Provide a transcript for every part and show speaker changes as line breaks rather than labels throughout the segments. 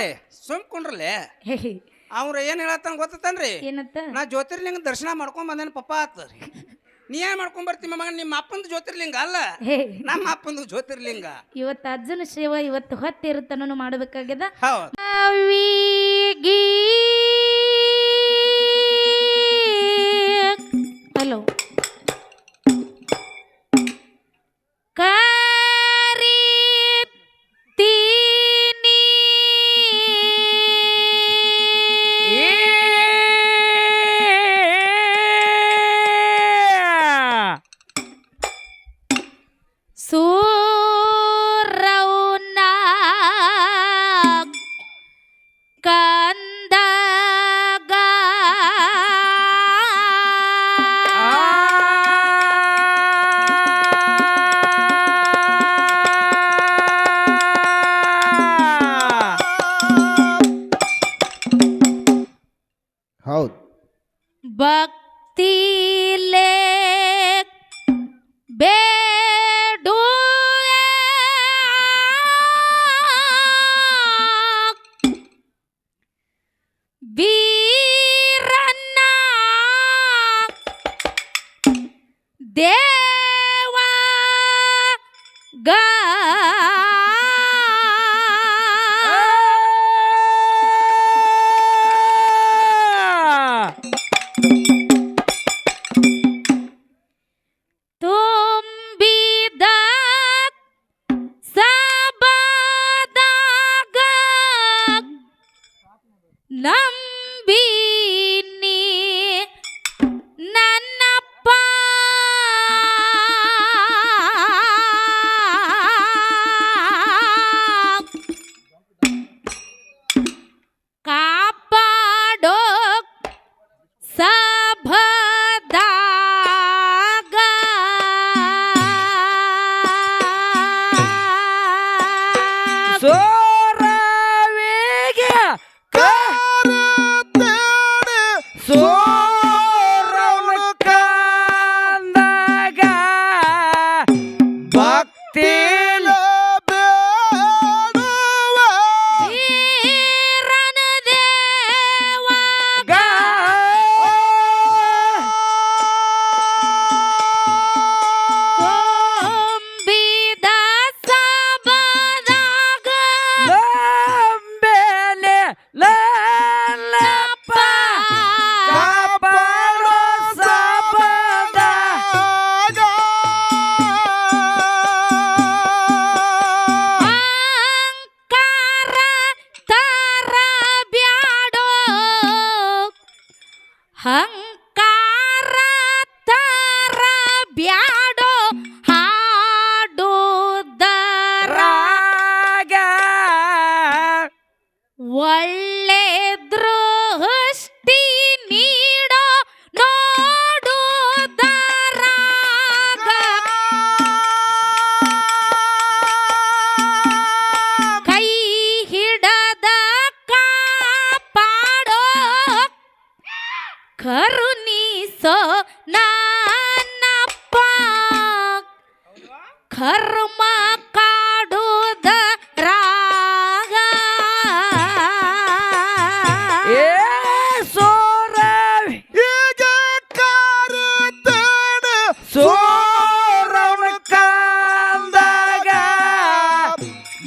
ಏ ಸುಮ್ ಕುಂಡ್ರಲೆ. ಅವ್ರ ಏನ್ ಹೇಳತ್ತಾನ ಗೊತ್ತತನ್ರಿ?
ಏನತ್ತ?
ನಾ ಜ್ಯೋತಿರ್ಲಿಂಗ ದರ್ಶನ ಮಾಡ್ಕೊಂಡ್ ಬಂದೇನ ಪಪ್ಪ ಆತ್ರಿ ನೀ ಏನ್ ಮಾಡ್ಕೊಂಡ್ ಬರ್ತಿ ಮಗ ನಿಮ್ಮ ಅಪ್ಪಂದು ಜ್ಯೋತಿರ್ಲಿಂಗ ಅಲ್ಲ?
ಹೇ.
ನಮ್ಮ ಅಪ್ಪಂದು ಜ್ಯೋತಿರ್ಲಿಂಗ.
ಇವತ್ತು ಅಜ್ಜನ ಸೇವ ಇವತ್ತು ಹೊತ್ತಿರುತ್ತನೂ ಮಾಡಬೇಕಾಗ್ಯದ.
ಹೌದು.
ಹಲೋ Bakti
நம்பி
ಒಳ್ಳೆ ದೃಷ್ಟಿ ನೀಡೋ ನೋಡುದರಾಗ ಕೈ ಹಿಡದ ಕಾಪಾಡೋ ಕರುಣಿಸೋ ನನ್ನಪ್ಪ ಕರ್ಮ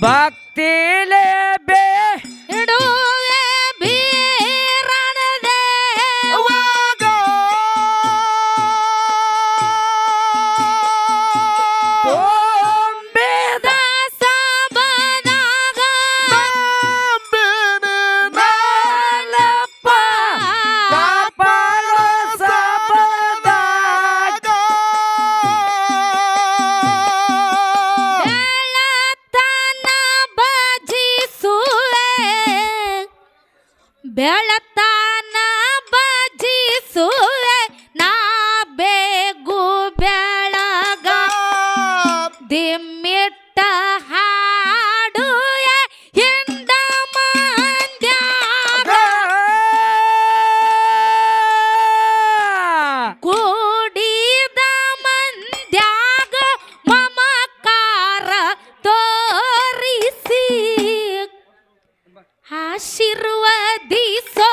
Bak ದಿಮ್ಮಿಟ್ಟ ಹಾಡು ಹಿಂದ ಮಂದ್ಯಾಗ ಕೂಡಿದ ಮಂದ್ಯಾಗ ಮಮಕಾರ ತೋರಿಸಿ. ಆಶೀರ್ವದಿಸೋ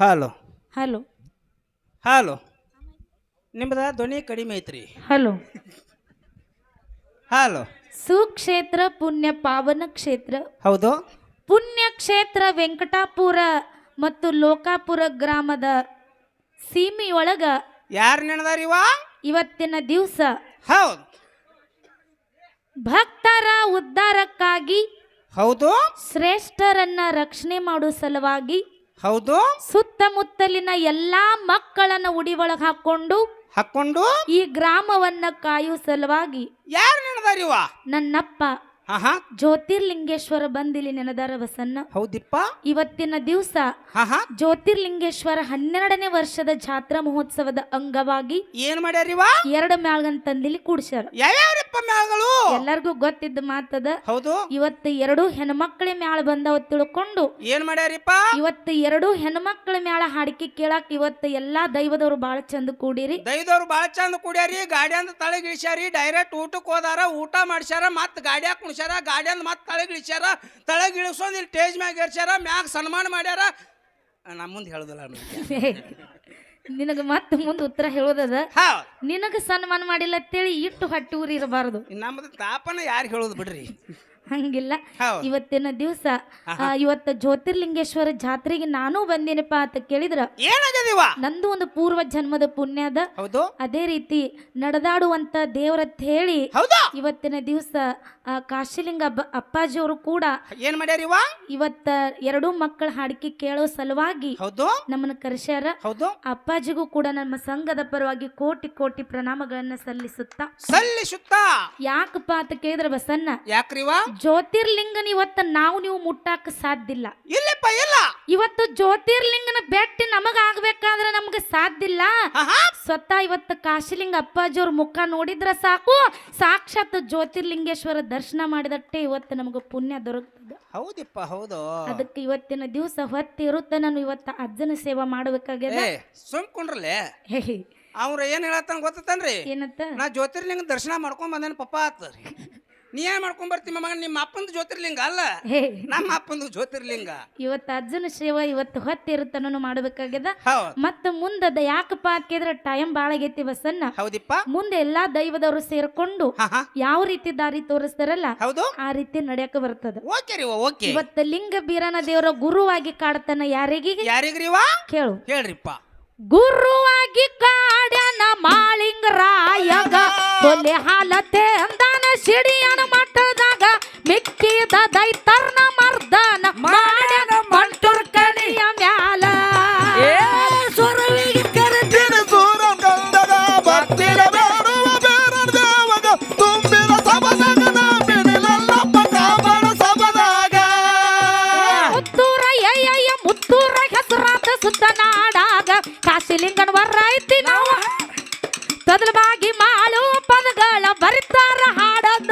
ಹಲೋ. ಹಲೋ.
ಹಲೋ. ನಿಮ್ದ ಧ್ವನಿ ಕಡಿಮೆ ಐತ್ರಿ.
ಹಲೋ.
ಹಲೋ.
ಸುಕ್ಷೇತ್ರ ಪುಣ್ಯ ಪಾವನ ಕ್ಷೇತ್ರ.
ಹೌದು.
ಪುಣ್ಯ ಕ್ಷೇತ್ರ ವೆಂಕಟಾಪುರ ಮತ್ತು ಲೋಕಾಪುರ ಗ್ರಾಮದ ಸೀಮೆಯೊಳಗ
ಯಾರು ನೆನದಾರಿವ
ಇವತ್ತಿನ ದಿವಸ.
ಹೌದು.
ಭಕ್ತರ ಉದ್ಧಾರಕ್ಕಾಗಿ
ಹೌದು.
ಶ್ರೇಷ್ಠರನ್ನ ರಕ್ಷಣೆ ಮಾಡೋ ಸಲುವಾಗಿ
ಹೌದು?
ಸುತ್ತಮುತ್ತಲಿನ ಎಲ್ಲಾ ಮಕ್ಕಳನ್ನ ಉಡಿ ಒಳಗೆ ಹಾಕೊಂಡು
ಹಾಕೊಂಡು
ಈ ಗ್ರಾಮವನ್ನ ಕಾಯುವ ಸಲುವಾಗಿ
ಯಾರು ನೆನದಾರಿವ
ನನ್ನಪ್ಪ. ಜ್ಯೋತಿರ್ಲಿಂಗೇಶ್ವರ ಬಂದಿಲಿ ನೆನದಾರ ಬಸನ್ನ
ಹೌದಿಪ್ಪ.
ಇವತ್ತಿನ ದಿವಸ ಜ್ಯೋತಿರ್ಲಿಂಗೇಶ್ವರ ಹನ್ನೆರಡನೇ ವರ್ಷದ ಜಾತ್ರಾ ಮಹೋತ್ಸವದ ಅಂಗವಾಗಿ
ಏನ್ ಮಾಡ್ಯಾರಿವ
ಎರಡು ಮ್ಯಾಳ್ಗನ್ ತಂದಿಲಿ ಕೂಡ್ಸ್ಯಾರ.
ಯಾವ್ಯಾವ್ರಿಪ್ಪ
ಎಲ್ಲರಿಗೂ ಗೊತ್ತಿದ್ದ ಮಾತದ
ಹೌದು.
ಇವತ್ತು ಎರಡು ಹೆಣ್ಮಕ್ಳ ಮ್ಯಾಳ ಬಂದವ ತಿಳ್ಕೊಂಡು
ಏನ್ ಮಾಡ್ಯಾರಿಪ್ಪ?
ಇವತ್ತು ಎರಡು ಹೆಣ್ಮಕ್ಳ ಮ್ಯಾಳ ಹಾಡಿಕೆ ಕೇಳಾಕ ಇವತ್ತು ಎಲ್ಲಾ ದೈವದವ್ರು ಬಾಳ ಚಂದ ಕೂಡಿರಿ.
ದೈವದವ್ರು ಬಾಳ ಚಂದ ಗಾಡಿಯಂದ ತಲೆಗೆ ತಳಗಿಳಿಸ್ಯಾರಿ ಡೈರೆಕ್ಟ್ ಊಟಕ್ಕೆ ಹೋದಾರ ಊಟ ಮಾಡ್ಸ್ಯಾರ ಮತ್ ಗಾಡ್ಯಾಗ ಕುಣಿಸ್ಯಾರ ಗಾಡಿಯಂದು ಮತ್ತೆ ತಳಗಿಳಿಸ್ಯಾರ ತಳಗಿಳಿಸೋದು ಇಲ್ಲಿ ಸ್ಟೇಜ್ ಮ್ಯಾಗ ಇರ್ಸ್ಯಾರ ಮ್ಯಾಗ ಸನ್ಮಾನ ಮಾಡ್ಯಾರ. ನಮ್ಮ ಮುಂದೆ ಹೇಳುದಿಲ್ಲ
ನಿನಗೆ ಮತ್ತೆ ಮುಂದೆ ಉತ್ತರ ಹೇಳೋದದ? ನಿನಗ ಸನ್ಮಾನ ಮಾಡಿಲ್ಲ ಅಂತೇಳಿ ಇಟ್ಟು ಹಟ್ಟಿ ಊರಿ ಇರಬಾರದು
ನಮ್ಮದು ತಾಪನ ಯಾರು ಹೇಳೋದು ಬಿಡ್ರಿ?
ಹಂಗಿಲ್ಲ. ಇವತ್ತಿನ ದಿವಸ ಇವತ್ತ ಜ್ಯೋತಿರ್ಲಿಂಗೇಶ್ವರ ಜಾತ್ರೆಗೆ ನಾನು ಬಂದಿನಪ್ಪ ಅಂತ ಕೇಳಿದ್ರ? ನಂದು ಒಂದು ಪೂರ್ವ ಜನ್ಮದ ಪುಣ್ಯ ಅದ.
ಹೌದು.
ಅದೇ ರೀತಿ ನಡೆದಾಡುವಂತ ದೇವರತ್ ಹೇಳಿ ಇವತ್ತಿನ ದಿವಸ ಕಾಶಿಲಿಂಗ ಅಪ್ಪಾಜಿ ಅವರು ಕೂಡ
ಏನ್ ಮಾಡ್ಯಾರಿವ
ಇವತ್ತ ಎರಡು ಮಕ್ಕಳ ಹಾಡಿಕೆ ಕೇಳೋ ಸಲುವಾಗಿ
ಹೌದು.
ನಮ್ಮನ್ನ ಕರೆಸ್ಯಾರ.
ಹೌದು.
ಅಪ್ಪಾಜಿಗೂ ಕೂಡ ನಮ್ಮ ಸಂಘದ ಪರವಾಗಿ ಕೋಟಿ ಕೋಟಿ ಪ್ರಣಾಮಗಳನ್ನ ಸಲ್ಲಿಸುತ್ತಾ.
ಸಲ್ಲಿಸುತ್ತ?
ಯಾಕಪ್ಪ ಅಂತ ಕೇಳಿದ್ರ ಬಸನ್ನ
ಯಾಕ್ರಿವ
ಜ್ಯೋತಿರ್ಲಿಂಗನ ಇವತ್ತು ನಾವು ನೀವು ಮುಟ್ಟಾಕ ಸಾಧ್ಯ ಇಲ್ಲ.
ಇಲ್ಲಪ್ಪ ಇಲ್ಲ.
ಇವತ್ತು ಜ್ಯೋತಿರ್ಲಿಂಗನ ಬೆಟ್ಟಿ ನಮಗ ಆಗ್ಬೇಕಾದ್ರೆ ನಮ್ಗೆ ಸಾಧ್ಯ ಇಲ್ಲ.
ಹಾ ಹಾ
ಸ್ವತಃ ಇವತ್ತು ಕಾಶಿಲಿಂಗ ಅಪ್ಪಾಜಿಯವ್ರ ಮುಖ ನೋಡಿದ್ರ ಸಾಕು. ಸಾಕ್ಷಾತ್ ಜ್ಯೋತಿರ್ಲಿಂಗೇಶ್ವರ ದರ್ಶನ ಮಾಡಿದಟ್ಟೆ ಇವತ್ತು ನಮಗೆ ಪುಣ್ಯ ದೊರಕ್ತದೆ.
ಹೌದಪ್ಪ ಹೌದು.
ಅದಕ್ಕೆ ಇವತ್ತಿನ ದಿವಸ ಹೊತ್ತಿರುತ್ತೆ ನಾನು ಇವತ್ತು ಅಜ್ಜನ ಸೇವಾ ಮಾಡ್ಬೇಕಾಗಿದೆ
ಏ ಸುಮ್ ಕುಂಡ್ರಲೆ
ಹೇ ಹೇ.
ಅವ್ರ ಏನ್ ಹೇಳತ್ತ ಗೊತ್ತತನ್ರಿ?
ಏನಂತ
ನಾ ಜ್ಯೋತಿರ್ಲಿಂಗ ದರ್ಶನ ಮಾಡ್ಕೊಂಡ್ ಬಂದೇನ ಪಪ್ಪ ಆತ ನೀ ಏನ್ ಮಾಡ್ಕೊಂಡ್ ಬರ್ತೀನಿ ಮಗ ನಿಮ್ಮ ಅಪ್ಪಂದು ಜ್ಯೋತಿರ್ಲಿಂಗ ಅಲ್ಲ?
ಹೇ.
ನಮ್ಮ ಅಪ್ಪಂದು ಜ್ಯೋತಿರ್ಲಿಂಗ.
ಇವತ್ತು ಅಜ್ಜನ ಸೇವೆ ಇವತ್ತು ಹೊತ್ತಿರುತ್ತನೂ ಮಾಡಬೇಕಾಗ್ಯದ? ಮತ್ತ ಮುಂದ ಮುಂದದ ಯಾಕಪ್ಪ ಹಾಕಿದ್ರ ಟೈಮ್ ಬಾಳ ಆಗೈತಿ ಬಸನ್ನ
ಹೌದಿಪ್ಪ.
ಮುಂದೆ ಎಲ್ಲಾ ದೈವದವರು ಸೇರ್ಕೊಂಡು
ಹಾ ಹಾ.
ಯಾವ ರೀತಿ ದಾರಿ ತೋರಿಸ್ತಾರಲ್ಲ
ಹೌದು.
ಆ ರೀತಿ ನಡೆಯಕ ಬರ್ತದ.
ಓಕೆ ರೀ ಓಕೆ.
ಇವತ್ತು ಲಿಂಗ ಬೀರನ ದೇವರ ಗುರುವಾಗಿ ಕಾಡ್ತಾನ ಯಾರಿಗೆ
ಯಾರಿಗ್ರೀವಾ?
ಕೇಳು.
ಹೇಳ್ರಿಪ್ಪ.
ಗುರುವಾಗಿ ಕಾಡ್ಯನ ಮಾಳಿಂಗರಾಯಗ ಕೊಲೆ ಹಾಲತೆ ಅಂದಾನ ಸಿಡಿಯನ ಮಟ್ಟದಾಗ ಮಿಕ್ಕಿದ ದೈತರ್ನ ವರ್ರೈತಿ ನಾವು. ತದಲವಾಗಿ ಮಾಡು ಪದಗಳ ಬರಿತಾರ ಹಾಡದ